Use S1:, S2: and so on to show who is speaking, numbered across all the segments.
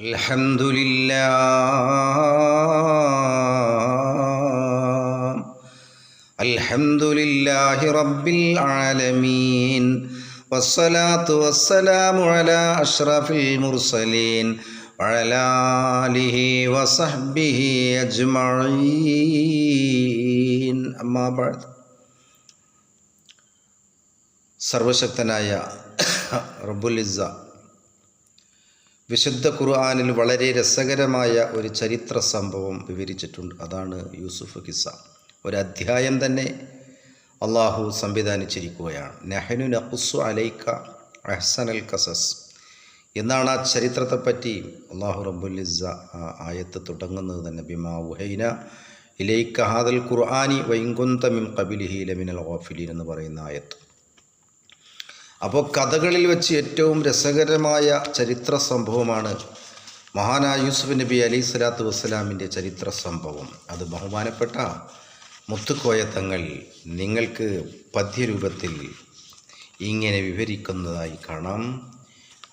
S1: الحمد لله الحمد لله رب العالمين والصلاة والسلام على أشرف المرسلين وعلى آله وصحبه أجمعين أما بعد സർവശക്തനായ റബ്ബുലിസ വിശുദ്ധ ഖുർആാനിൽ വളരെ രസകരമായ ഒരു ചരിത്ര സംഭവം വിവരിച്ചിട്ടുണ്ട്. അതാണ് യൂസുഫ് കിസ ഒരു തന്നെ അള്ളാഹു സംവിധാനിച്ചിരിക്കുകയാണ്. നെഹനു നഖുസു അലൈക്ക അഹ്സനൽ കസസ് എന്നാണ് ആ ചരിത്രത്തെപ്പറ്റി അള്ളാഹു റബുലിസ ആയത്ത് തുടങ്ങുന്നത് തന്നെ. ബിമാ ഉഹൈന ഇലൈക്ക ഹാദൽ ഖുർആാനി വൈങ്കുന്തമിം കബിലിഹി ലമിനൽ ഗോഫിലീൻ എന്ന് പറയുന്ന ആയത്ത്. അപ്പോൾ കഥകളിൽ വെച്ച് ഏറ്റവും രസകരമായ ചരിത്ര സംഭവമാണ് മഹാനായ യൂസുഫ് നബി അലി സ്വലാത്തു വസ്സലാമിന്റെ ചരിത്ര സംഭവം. അത് ബഹുമാനപ്പെട്ട മുത്തുക്കോയ തങ്ങൾ നിങ്ങൾക്ക് പദ്യരൂപത്തിൽ ഇങ്ങനെ വിവരിക്കുന്നതായി കാണാം.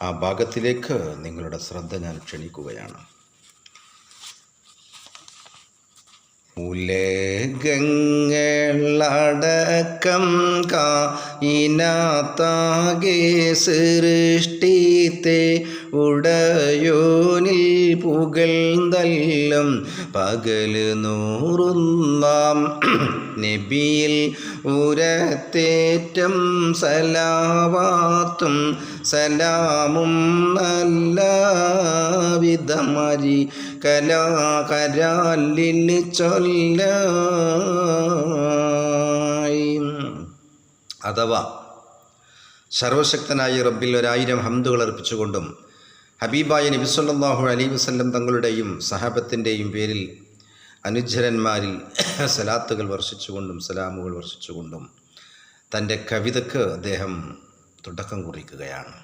S1: ആ ഭാഗത്തിലേക്ക് നിങ്ങളുടെ ശ്രദ്ധ ഞാൻ ക്ഷണിക്കുകയാണ്. ഉലകങ്ങളടക്കം കായിനാത്താകെ സൃഷ്ടിത്തെ ഉടയോനിൽ പുകഴ്ന്നല്ലും. പകൽ നൂറുന്നാം നബിയിൽ ഉരത്തേറ്റം സലാവാത്തും സലാമും നല്ല വിധമരി കലാകരാലിൽ ചൊല്ല അഥവാ സർവശക്തനായ റബ്ബിൽ ഒരായിരം ഹംദുകൾ അർപ്പിച്ചുകൊണ്ടും ഹബീബായ നബിസ്വല്ലാഹു അലൈ വസ്ല്ലം തങ്ങളുടെയും സഹാബത്തിന്റെയും പേരിൽ അനുജ്ജരന്മാരിൽ സലാത്തുകൾ വർഷിച്ചുകൊണ്ടും സലാമുകൾ വർഷിച്ചുകൊണ്ടും തന്റെ കവിതയ്ക്ക് അദ്ദേഹം തുടക്കം കുറിക്കുകയാണ്.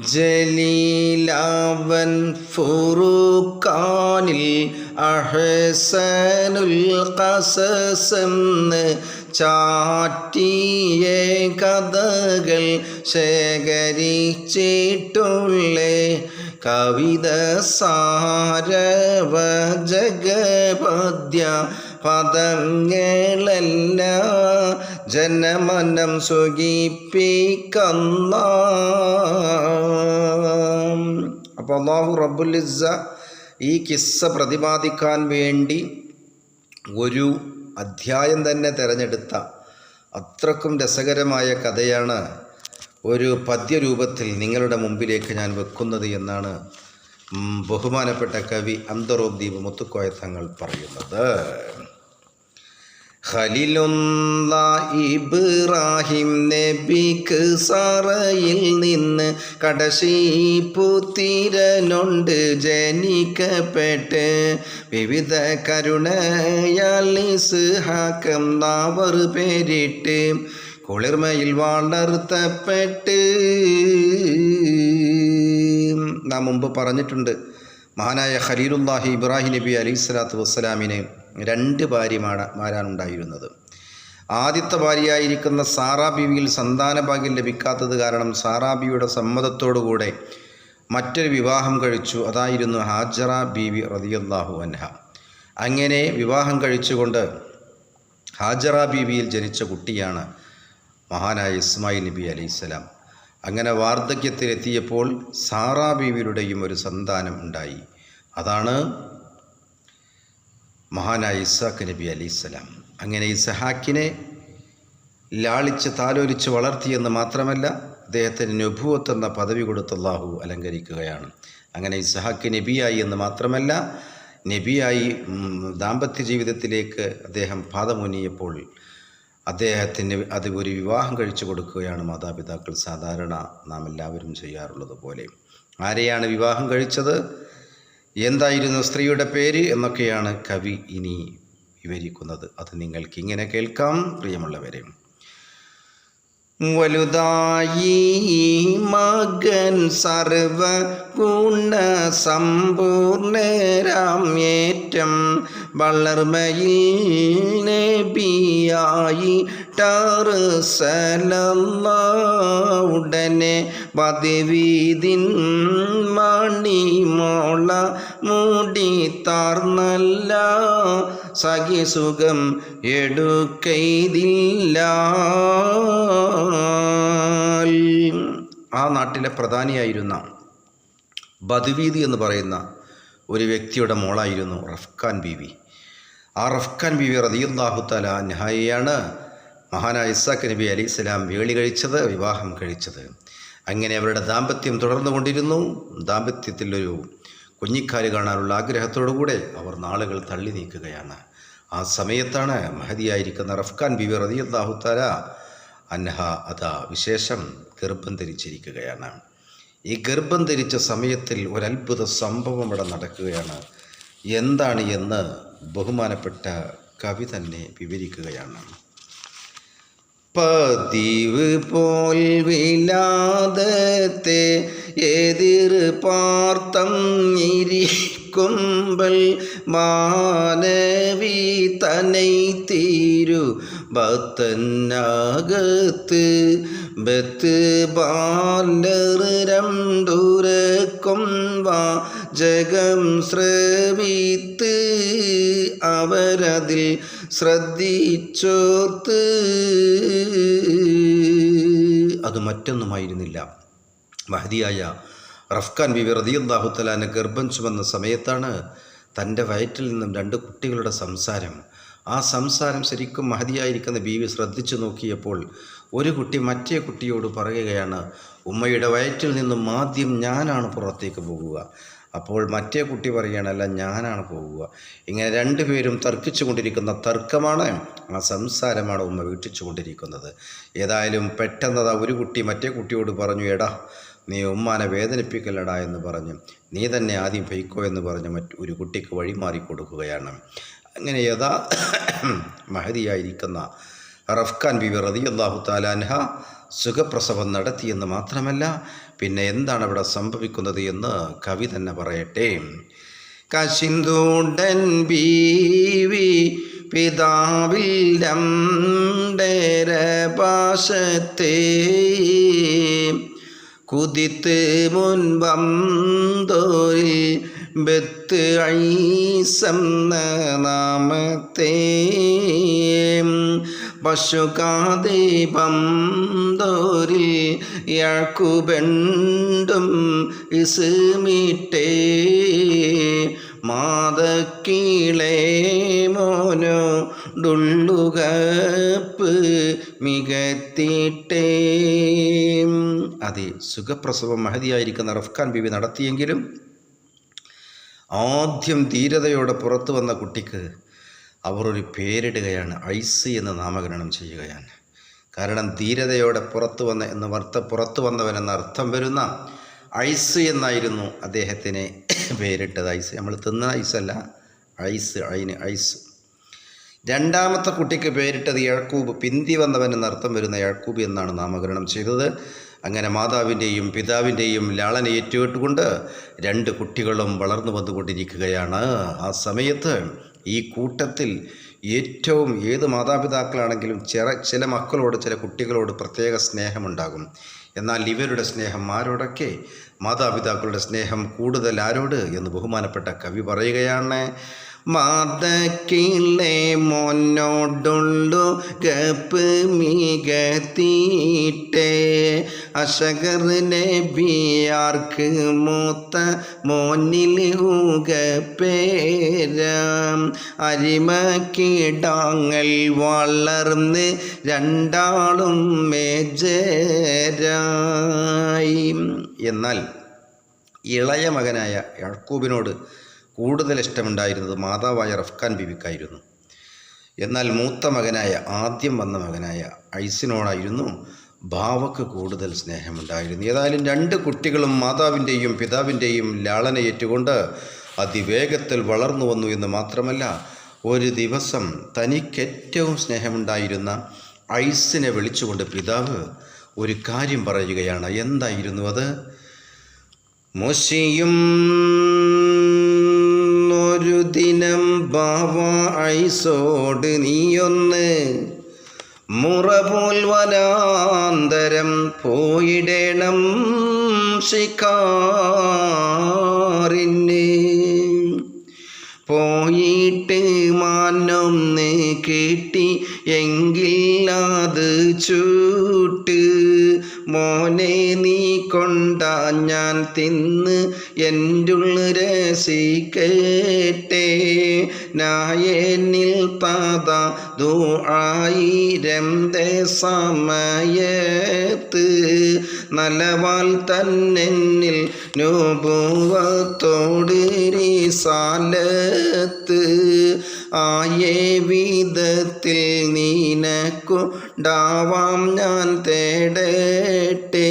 S1: ജലീലാവൻ ഫുറുഖാനിൽ അഹസനുൽ കസസെന്ന് ചാറ്റിയ കഥകൾ ശേഖരിച്ചിട്ടുള്ളേ. കവിത സാരവ ജഗപദ്യ പദങ്ങളല്ല ജനമനം സുഖിപ്പിക്കുന്ന അപ്പോൾ അള്ളാഹു റബുലിസ ഈ കിസ്സ പ്രതിപാദിക്കാൻ വേണ്ടി ഒരു അധ്യായം തന്നെ തിരഞ്ഞെടുത്ത അത്രക്കും രസകരമായ കഥയാണ് ഒരു പദ്യരൂപത്തിൽ നിങ്ങളുടെ മുമ്പിലേക്ക് ഞാൻ വെക്കുന്നത് എന്നാണ് ബഹുമാനപ്പെട്ട കവി അന്തറോദ്ദീപ് മുത്തുക്കോയ തങ്ങൾ പറയുന്നത്. ഖലിലുള്ള ഇബ്രാഹിം നബിക്ക് സറയിൽ നിന്ന് കടശി പുത്തിരനുണ്ട് ജനിക്കപ്പെട്ട്. വിവിധ കരുണയാൽ ഇസ്ഹാക്കം നാവർ പേരിട്ട് കുളിർമയിൽ വളർത്തപ്പെട്ട്. നാം മുമ്പ് പറഞ്ഞിട്ടുണ്ട് മഹാനായ ഖലീലുല്ലാഹി ഇബ്രാഹിം നബി അലൈഹി സ്വലാത്തു വസ്സലാമിന് രണ്ട് ഭാര്യമാരാണ് മാരാണുണ്ടായിരുന്നത്. ആദ്യത്തെ ഭാര്യയായിരിക്കുന്ന സാറാ ബീവിയിൽ സന്താന ഭാഗ്യം ലഭിക്കാത്തത് കാരണം സാറാ ബീവിയുടെ സമ്മതത്തോടുകൂടെ മറ്റൊരു വിവാഹം കഴിച്ചു. അതായിരുന്നു ഹാജറ ബീവി റതിയല്ലാഹു അൻഹ. അങ്ങനെ വിവാഹം കഴിച്ചുകൊണ്ട് ഹാജറ ബീവിയിൽ ജനിച്ച കുട്ടിയാണ് മഹാനായ ഇസ്മായിൽ നബി അലൈഹിസ്സലാം അങ്ങനെ വാർദ്ധക്യത്തിലെത്തിയപ്പോൾ സാറാ ബീവിയുടെയും ഒരു സന്താനം ഉണ്ടായി. അതാണ് മഹാനായ ഇസാഖ് നബി അലൈഹിസ്സലാം അങ്ങനെ ഇസഹാക്കിനെ ലാളിച്ച് താലോലിച്ച് വളർത്തിയെന്ന് മാത്രമല്ല അദ്ദേഹത്തിന് നബുവത്ത് എന്ന പദവി കൊടുത്ത് അള്ളാഹു അലങ്കരിക്കുകയാണ്. അങ്ങനെ ഇസഹാക്ക് നബിയായി എന്ന് മാത്രമല്ല നബിയായി ദാമ്പത്യ ജീവിതത്തിലേക്ക് അദ്ദേഹം പാതമുനിയപ്പോൾ അദ്ദേഹത്തിന് അത് ഒരു വിവാഹം കഴിച്ചു കൊടുക്കുകയാണ് മാതാപിതാക്കൾ സാധാരണ നാം എല്ലാവരും ചെയ്യാറുള്ളത് പോലെ. ആരെയാണ് വിവാഹം കഴിച്ചത്? എന്തായിരുന്നു സ്ത്രീയുടെ പേര് എന്നൊക്കെയാണ് കവി ഇനി വിവരിക്കുന്നത്. അത് നിങ്ങൾക്ക് ഇങ്ങനെ കേൾക്കാം പ്രിയമുള്ളവരെ. വലുതായി മകൻ സർവ ഗുണ സമ്പൂർണ ഏറ്റം വളർമയിൽ നബിയായി ഉടനെ പതിവീതിൻ മണിമോള മൂടി താർന്നല്ല. സഖി സുഖം എടുക്കയില്ല ആ നാട്ടിലെ പ്രധാനിയായിരുന്ന ബദുവീതി എന്ന് പറയുന്ന ഒരു വ്യക്തിയുടെ മോളായിരുന്നു റഫ്ഖാൻ ബീവി. ആ റഫ്ഖാൻ ബീവി റതിയുല്ലാഹു തല മഹാനായ ഇസാഖ് നബി അലി ഇസ്ലാം വേളി കഴിച്ചത് വിവാഹം കഴിച്ചത്. അങ്ങനെ അവരുടെ ദാമ്പത്യം തുടർന്നുകൊണ്ടിരുന്നു ദാമ്പത്യത്തിലൊരു കുഞ്ഞിക്കാൽ കാണാനുള്ള ആഗ്രഹത്തോടുകൂടെ അവർ നാളുകൾ തള്ളി നീക്കുകയാണ്. ആ സമയത്താണ് മഹതിയായിരിക്കുന്ന റഫ്ഖാൻ ബീവി റതിയുല്ലാഹു തല അൻഹ അതാ വിശേഷം ഗർഭം ധരിച്ചിരിക്കുകയാണ്. ഈ ഗർഭം ധരിച്ച സമയത്തിൽ ഒരത്ഭുത സംഭവം ഇവിടെ നടക്കുകയാണ്. എന്താണ് എന്ന് ബഹുമാനപ്പെട്ട കവി തന്നെ വിവരിക്കുകയാണ്. പതിവ് പോൽ വിലാദത്തെ എതിർ പാർത്തം ഇരിക്കുമ്പൽ മാനവി തനൈ തീരു ഭക്തനകത്ത് ബത്ത് ബാലർ രണ്ടുരക്കും വാ ജഗം ശ്രവിത്ത് അവരതിൽ ശ്രദ്ധിച്ചോർത്ത്. അത് മറ്റൊന്നുമായിരുന്നില്ല. മഹതിയായ റഫ്ഖാൻ ബിബി റതിയുല്ലാഹു തലാന് ഗർഭം ചുമന്ന സമയത്താണ് തന്റെ വയറ്റിൽ നിന്നും രണ്ട് കുട്ടികളുടെ സംസാരം. ആ സംസാരം ശരിക്കും മഹതിയായിരിക്കുന്ന ബീവി ശ്രദ്ധിച്ചു നോക്കിയപ്പോൾ ഒരു കുട്ടി മറ്റേ കുട്ടിയോട് പറയുകയാണ് ഉമ്മയുടെ വയറ്റിൽ നിന്നും ആദ്യം ഞാനാണ് പുറത്തേക്ക് പോകുക. അപ്പോൾ മറ്റേ കുട്ടി പറയുകയാണല്ല ഞാനാണ് പോവുക. ഇങ്ങനെ രണ്ടുപേരും തർക്കിച്ചു കൊണ്ടിരിക്കുന്ന തർക്കമാണ് ആ സംസാരമാണ് ഉമ്മ വീക്ഷിച്ചു കൊണ്ടിരിക്കുന്നത്. ഏതായാലും പെട്ടെന്നത് ഒരു കുട്ടി മറ്റേ കുട്ടിയോട് പറഞ്ഞു എടാ നീ ഉമ്മാനെ വേദനിപ്പിക്കലടാ എന്ന് പറഞ്ഞ്. നീ തന്നെ ആദ്യം ഫൈക്കോ എന്ന് പറഞ്ഞ് മറ്റ് ഒരു കുട്ടിക്ക് വഴിമാറി കൊടുക്കുകയാണ്. അങ്ങനെ യഥാ മഹതിയായിരിക്കുന്ന റഫ്ഖാൻ ബിബി റതിയല്ലാഹു താലാൻഹ സുഖപ്രസവം നടത്തിയെന്ന് മാത്രമല്ല പിന്നെ എന്താണ് അവിടെ സംഭവിക്കുന്നത് എന്ന് കവി തന്നെ പറയട്ടെ. കശിന്തുണ്ടൻ ബീവി പിതാവിൽ രണ്ടര കുതിത്ത് മുൻപം മുൻപന്തോരിൽ ബത്ത് ഐസം നാമത്തെ പശുകാദീപം തോരിൽ യാക്കുബെണ്ടും ഇസുമിട്ടേ. മാതക്കീളേ മോനോ ഡുള്ളുകപ്പ് മികത്തിട്ടേ അതെ സുഖപ്രസവം മഹതിയായിരിക്കുന്ന റഫ്ഖാൻ ബിബി നടത്തിയെങ്കിലും ആദ്യം ധീരതയോടെ പുറത്തു വന്ന കുട്ടിക്ക് അവർ ഒരു പേരിടുകയാണ്. ഐസ് എന്ന് നാമകരണം ചെയ്യുകയാണ്. കാരണം ധീരതയോടെ പുറത്തു വന്ന എന്ന് വർത്ത പുറത്തു വന്നവൻ എന്ന അർത്ഥം വരുന്ന ഐസ് എന്നായിരുന്നു അദ്ദേഹത്തിന് പേരിട്ടത്. ഐസ് നമ്മൾ തിന്ന ഐസല്ല ഐസ് അയിന് ഐസ്. രണ്ടാമത്തെ കുട്ടിക്ക് പേരിട്ടത് യഴക്കൂബ് പിന്തി വന്നവൻ എന്നർത്ഥം വരുന്ന യഴക്കൂബ് എന്നാണ് നാമകരണം ചെയ്തത്. അങ്ങനെ മാതാവിന്റെയും പിതാവിന്റെയും ലാളനെ ഏറ്റുകെട്ടുകൊണ്ട് രണ്ട് കുട്ടികളും വളർന്നു വന്നുകൊണ്ടിരിക്കുകയാണ് ആ സമയത്ത്. ഈ കൂട്ടത്തിൽ ഏറ്റവും ഏത് മാതാപിതാക്കളാണെങ്കിലും ചില ചില മക്കളോട് ചില കുട്ടികളോട് പ്രത്യേക സ്നേഹമുണ്ടാകും. എന്നാൽ ഇവരുടെ സ്നേഹം ആരോടൊക്കെ? മാതാപിതാക്കളുടെ സ്നേഹം കൂടുതൽ ആരോട്? എന്ന് ബഹുമാനപ്പെട്ട കവി പറയുകയാണ് മാതക്കിളെ മോനോടുള്ളു ഗപ്പ് മികത്തീട്ടെ അശകർ നബിയാർക്ക് മൂത്ത മോനിൽ പേരാം. അരിമക്കിടാങ്ങൾ വളർന്ന് രണ്ടാളും മേജരായി. എന്നാൽ ഇളയ മകനായ യാക്കൂബിനോട് കൂടുതൽ ഇഷ്ടമുണ്ടായിരുന്നത് മാതാവായ റഫ്ഖാൻ ബിബിക്കായിരുന്നു. എന്നാൽ മൂത്ത മകനായ ആദ്യം വന്ന മകനായ ഐസിനോടായിരുന്നു ഭാവക്ക് കൂടുതൽ സ്നേഹമുണ്ടായിരുന്നു. ഏതായാലും രണ്ട് കുട്ടികളും മാതാവിന്റെയും പിതാവിന്റെയും ലാളനയേറ്റുകൊണ്ട് അതിവേഗത്തിൽ വളർന്നു വന്നു എന്ന് മാത്രമല്ല ഒരു ദിവസം തനിക്കേറ്റവും സ്നേഹമുണ്ടായിരുന്ന ഐസിനെ വിളിച്ചുകൊണ്ട് പിതാവ് ഒരു കാര്യം പറയുകയാണ്. എന്തായിരുന്നു അത്? മുഷിയും ഒരു ദിനം ബാവ ഐസോട് നീയൊന്ന് മുറ വനാന്തരം പോയിടേണം ശിക്കാറിന് പോയിട്ട് മാനൊന്ന് കിട്ടി എങ്കിൽ അത് ചൂട്ട്. മോനെ നീ കൊണ്ട ഞാൻ തിന്ന് എന്റെ രസിക്കട്ടെ നായനിൽ താത ദുആയിരം സമയത്ത് നലവാൽ തന്നെന്നിൽ നോപുവത്തോട് സാലത്ത് ആയേ വിധത്തിൽ നീനക്കുണ്ടാവാം ഞാൻ തേടട്ടെ.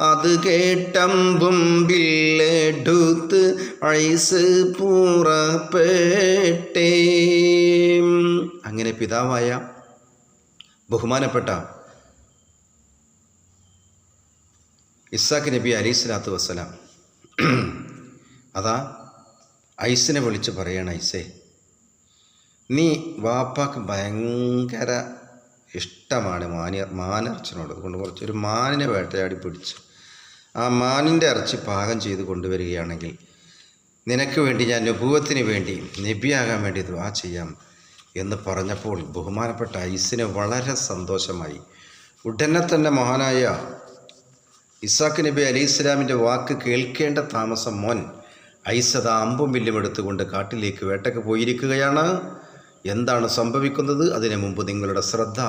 S1: അത് കേട്ടമ്പുമ്പില്ലെടുത്ത് ഐസ് പുറപ്പെട്ടേ. അങ്ങനെ പിതാവായ ബഹുമാനപ്പെട്ട ഇസാഖ് നബി അലൈഹി സ്വലാത്തു വസ്സലാം. അതാ ഐസിനെ വിളിച്ച് പറയണം ഐസേ നീ വാപ്പാക്ക് ഭയങ്കര ഇഷ്ടമാണ് മാനി മാനിറച്ചിനോട് അതുകൊണ്ട് കുറച്ചൊരു മാനിനെ വേട്ടയാടി പിടിച്ച് ആ മാനിന്റെ ഇറച്ചി പാകം ചെയ്ത് കൊണ്ടുവരികയാണെങ്കിൽ നിനക്ക് വേണ്ടി ഞാൻ നുഭൂവത്തിന് വേണ്ടി നബിയാകാൻ വേണ്ടി ദുവാ ചെയ്യാം എന്ന് പറഞ്ഞപ്പോൾ ബഹുമാനപ്പെട്ട ഐസിന് വളരെ സന്തോഷമായി. ഉടനെ തന്നെ മഹാനായ ഇസാഖ് നബി അലി ഇസ്ലാമിന്റെ വാക്ക് കേൾക്കേണ്ട താമസം മോൻ ഐസത അമ്പും വില്ലും എടുത്തുകൊണ്ട് കാട്ടിലേക്ക് വേട്ടയ്ക്ക് പോയിരിക്കുകയാണ്. എന്താണ് സംഭവിക്കുന്നത്? അതിനു മുമ്പ് നിങ്ങളുടെ ശ്രദ്ധ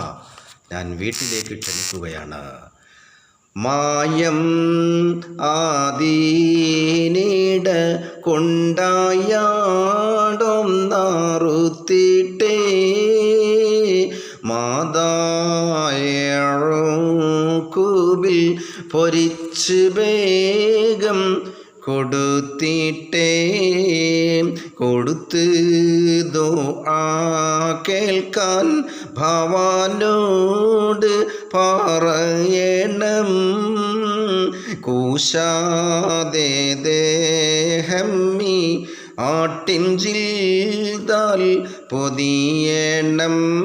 S1: ഞാൻ വീട്ടിലേക്ക് ക്ഷണിക്കുകയാണ്. മായം ആദീനീട കൊണ്ടായാടും നാറുത്തിട്ടേ. മാതായൂബിൽ പൊരിച്ച് വേഗം കൊടുത്തിട്ടേ. കൊടുത്ത് ദോ ആ കേൾക്കാൻ ഭവാനോട് പറയണം. കൂശാതെ ദേഹമ്മി ആട്ടിൻ ജിൽദാൽ പൊതിയണം.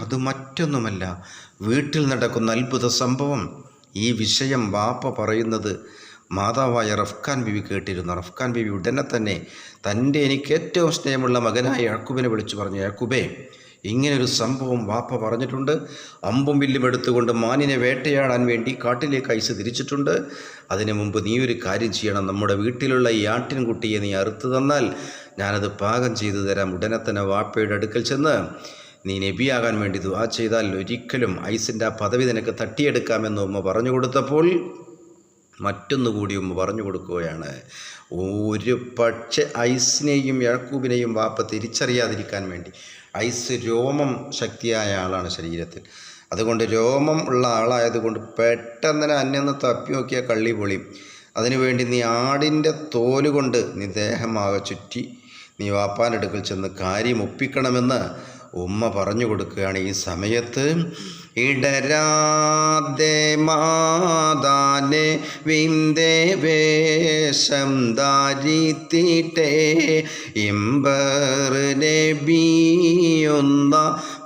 S1: അത് മറ്റൊന്നുമല്ല വീട്ടിൽ നടക്കുന്ന അത്ഭുത സംഭവം. ഈ വിഷയം വാപ്പ പറയുന്നത് മാതാവായ റഫ്ഖാൻ ബിബി കേട്ടിരുന്നു. റഫ്ഖാൻ ബിബി ഉടനെ തന്നെ തന്റെ എനിക്ക് ഏറ്റവും സ്നേഹമുള്ള മകനായ യാക്കൂബിനെ വിളിച്ചു പറഞ്ഞു യാക്കൂബേ ഇങ്ങനൊരു സംഭവം വാപ്പ പറഞ്ഞിട്ടുണ്ട്. അമ്പും വില്ലും എടുത്തുകൊണ്ട് മാനിനെ വേട്ടയാടാൻ വേണ്ടി കാട്ടിലേക്ക് ഐസ് തിരിച്ചിട്ടുണ്ട്. അതിനു മുമ്പ് നീ ഒരു കാര്യം ചെയ്യണം. നമ്മുടെ വീട്ടിലുള്ള ഈ ആട്ടിൻകുട്ടിയെ നീ അറുത്തു തന്നാൽ ഞാനത് പാകം ചെയ്തു തരാം. ഉടനെ തന്നെ വാപ്പയുടെ അടുക്കൽ ചെന്ന് നീ നബിയാകാൻ വേണ്ടി ദുആ ചെയ്താൽ ഒരിക്കലും ഐസിന്റെ ആ പദവി നിനക്ക് തട്ടിയെടുക്കാമെന്ന് ഉമ്മ പറഞ്ഞു കൊടുത്തപ്പോൾ മറ്റൊന്നുകൂടി ഉമ്മ പറഞ്ഞു കൊടുക്കുകയാണ്. ഒരു പക്ഷെ ഐസിനെയും യാക്കൂബിനെയും വാപ്പ തിരിച്ചറിയാതിരിക്കാൻ വേണ്ടി. ഐസ് രോമം ശക്തിയായ ആളാണ് ശരീരത്തിൽ. അതുകൊണ്ട് രോമം ഉള്ള ആളായതുകൊണ്ട് പെട്ടെന്ന് അന്യന്ന് തപ്പി നോക്കിയ കള്ളി പൊളിയും അതിനുവേണ്ടി നീ ആടിന്റെ തോലുകൊണ്ട് നീ ദേഹമാകെ ചുറ്റി നീ വാപ്പാന്റെ അടുക്കൽ ചെന്ന് കാര്യം ഒപ്പിക്കണമെന്ന് ഉമ്മ പറഞ്ഞു കൊടുക്കുകയാണ് ഈ സമയത്ത് ഇടരാതെ മാതാനെ വിന്ദേ വേഷം ദാരിത്തിട്ടേ ഇമ്പറിനെ നബിയൊന്ന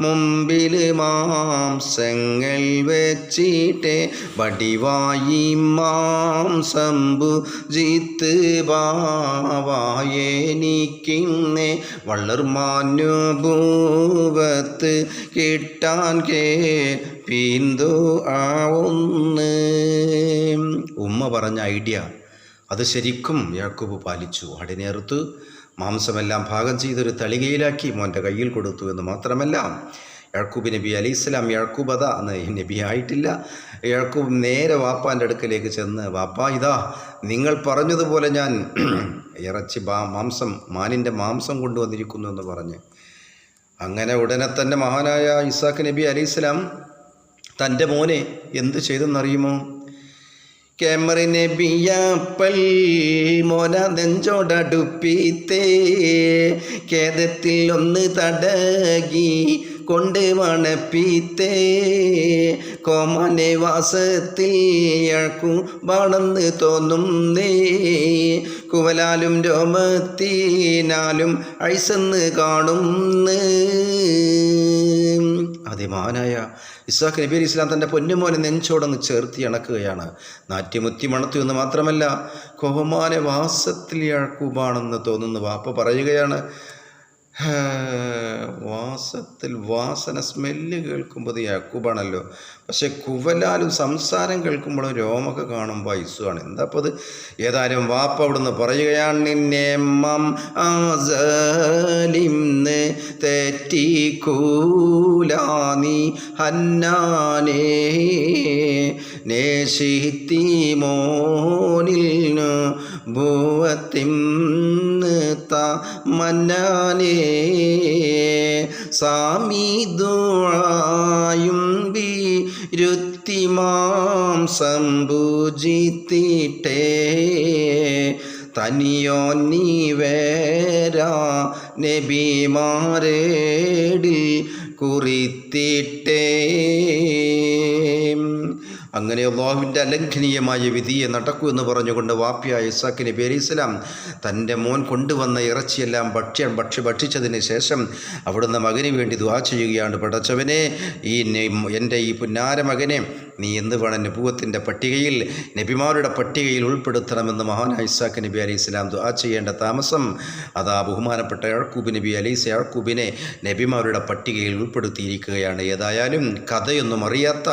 S1: മുമ്പിൽ മാംസങ്ങൾ വെച്ചിട്ട് വടിവായി മാംസമ്പു ജിത്ത് ബാവായെനിക്കിന്നെ വളർമാനുഭൂവത്ത് കിട്ടാൻ കേ പീന്തു ആവുന്ന്. ഉമ്മ പറഞ്ഞ ഐഡിയ അത് ശരിക്കും യാക്കൂബ് പാലിച്ചു. അടിനേർത്ത് മാംസമെല്ലാം ഭാഗം ചെയ്തൊരു തളികയിലാക്കി മോന്റെ കയ്യിൽ കൊടുത്തു എന്ന് മാത്രമല്ല യാക്കൂബ് നബി അലി ഇസ്ലാം യാക്കൂബ് അതാ നബി ആയിട്ടില്ല. യാക്കൂബ് നേരെ വാപ്പാന്റെ അടുക്കലേക്ക് ചെന്ന് വാപ്പ ഇതാ നിങ്ങൾ പറഞ്ഞതുപോലെ ഞാൻ ഇറച്ചി മാംസം മാനിന്റെ മാംസം കൊണ്ടുവന്നിരിക്കുന്നു എന്ന് പറഞ്ഞ്. അങ്ങനെ ഉടനെ തന്നെ മഹാനായ ഇസാഖ് നബി അലി ഇസ്ലാം തന്റെ മോനെ എന്ത് ചെയ്തെന്നറിയുമോ? ക്യാമറിനെ ബിയാപ്പൽ മോന നെഞ്ചോടടുപ്പിത്തേ. ഖേദത്തിൽ ഒന്ന് തടകി കൊണ്ട് മണപ്പിത്തേ. കോമാനെ വാസത്തിൽ യഴക്കും വാണെന്ന് തോന്നുന്നേ കുവലാലും രോമത്തിനാലും ഐസെന്ന് കാണുന്നു അതേ മഹാനായ ഇസാഖ് നബി അലി ഇസ്ലാം തന്റെ പൊന്നുമോനെ നെഞ്ചോടൊന്ന് ചേർത്തി അണക്കുകയാണ്. നാറ്റ്യമുത്തി മണത്തു എന്ന് മാത്രമല്ല കൊഹമാനെ വാസത്തിൽ യാക്കൂബാണെന്ന് തോന്നുന്നു. വാപ്പ പറയുകയാണ് ഹാ, വാസത്തിൽ വാസന സ്മെല്ല് കേൾക്കുമ്പോൾ അത് യാക്കൂബാണല്ലോ. പക്ഷെ കുവലാലും സംസാരം കേൾക്കുമ്പോൾ രോമൊക്കെ കാണുമ്പോൾ ഐസുവാണ്. എന്താ അപ്പോൾ അത് ഏതായാലും വാപ്പ അവിടുന്ന് പറയുകയാണ് നിന്നെ മം ആസലിംന്ന് തെറ്റിക്കൂലാനി ഹന്നാനേ. നേശിത്തി മോനിൽ ഭൂവത്തിന്ന് ത മന്നാനേ സാമിദുഴായും വിരുത്തിമാം സംഭൂജിത്തിട്ടേ. തനിയോ നീ വേരാ നബിമാരേടിൽ കുറിത്തിട്ടേ. അങ്ങനെ അള്ളാഹുവിന്റെ അലംഘനീയമായ വിധിയെ നടക്കൂ എന്ന് പറഞ്ഞുകൊണ്ട് വാപ്പിയായ ഇസാഖ് നബി സ്വലാം തന്റെ മോൻ കൊണ്ടുവന്ന ഇറച്ചിയെല്ലാം ഭക്ഷ്യം ഭക്ഷ്യ ഭക്ഷിച്ചതിന് ശേഷം അവിടുന്ന് മകന് വേണ്ടി ദുവാ ചെയ്യുകയാണ്. പടച്ചവനെ ഈ എന്റെ ഈ പുന്നാര മകനെ നീ എന്ത് വേണം നബുവത്തിന്റെ പട്ടികയിൽ നബിമാരുടെ പട്ടികയിൽ ഉൾപ്പെടുത്തണമെന്ന് മഹാനായ ഇസാഖ് നബി അലൈഹി സ്വലാം ദുആ ചെയ്യേണ്ട താമസം. അതാ ബഹുമാനപ്പെട്ട യാക്കൂബ് നബി അലൈസ് യാക്കൂബിനെ നബിമാരുടെ പട്ടികയിൽ ഉൾപ്പെടുത്തിയിരിക്കുകയാണ്. ഏതായാലും കഥയൊന്നും അറിയാത്ത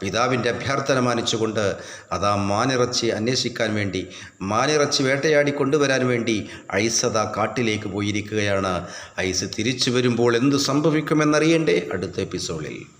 S1: പിതാവിന്റെ അഭ്യർത്ഥന മാനിച്ചുകൊണ്ട് അതാ മാനിറച്ചി അന്വേഷിക്കാൻ വേണ്ടി മാനിറച്ചി വേട്ടയാടി കൊണ്ടുവരാൻ വേണ്ടി ഐസദ കാട്ടിലേക്ക് പോയിരിക്കുകയാണ്. ഐസ് തിരിച്ചു വരുമ്പോൾ എന്തു സംഭവിക്കുമെന്നറിയണ്ടേ? അടുത്ത എപ്പിസോഡിൽ.